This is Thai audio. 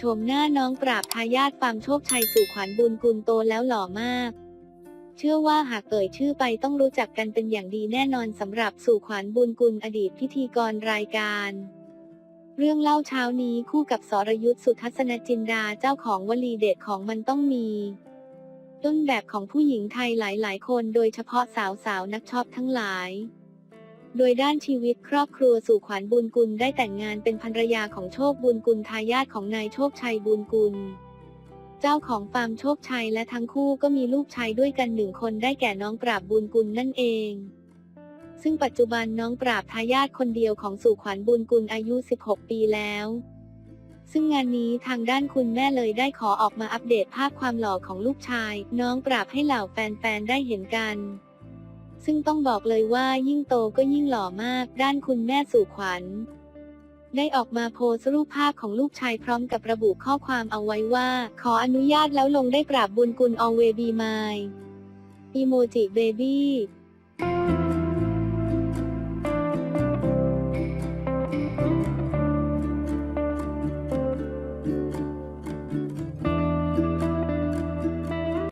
โฉมหน้าน้องปราบทายาทฟาร์มโชคชัยสู่ขวัญบุญกุลโตแล้วหล่อมาก เชื่อว่าหากเอ่ยชื่อไปต้องรู้จักกันเป็นอย่างดีแน่นอนสำหรับสู่ขวัญบุญกุลอดีตพิธีกรรายการ เรื่องเล่าเช้านี้คู่กับสรยุทธสุทัศนจินดาเจ้าของวลีเด็ดของมันต้องมี ต้นแบบของผู้หญิงไทยหลายๆ คนโดยเฉพาะสาวๆนักชอบทั้งหลาย โดยด้านชีวิตครอบครัวสู่ขวัญบุญกุลได้แต่งงานเป็นภรรยาของโชคบุญกุลทายาทของนายโชคชัยบุญกุล เจ้าของฟาร์มโชคชัยและทั้งคู่ก็มีลูกชายด้วยกันหนึ่งคนได้แก่น้องปราบบุญกุลนั่นเอง ซึ่งปัจจุบันน้องปราบทายาทคนเดียวของสู่ขวัญบุญกุลอายุ 16 ปีแล้ว ซึ่งงานนี้ทางด้านคุณแม่เลยได้ขอออกมาอัปเดตภาพความหล่อของลูกชาย น้องปราบให้เหล่าแฟนๆได้เห็นกัน ซึ่งต้องบอกเลยว่ายิ่งโตก็ยิ่งหล่อมาก ด้านคุณแม่สู่ขวัญ ได้ออกมาโพสรูปภาพของลูกชายพร้อมกับระบุข้อความเอาไว้ว่า ขออนุญาตแล้วลงได้ปราบบุญกุลอเวบีมายอีโมจิเบบี้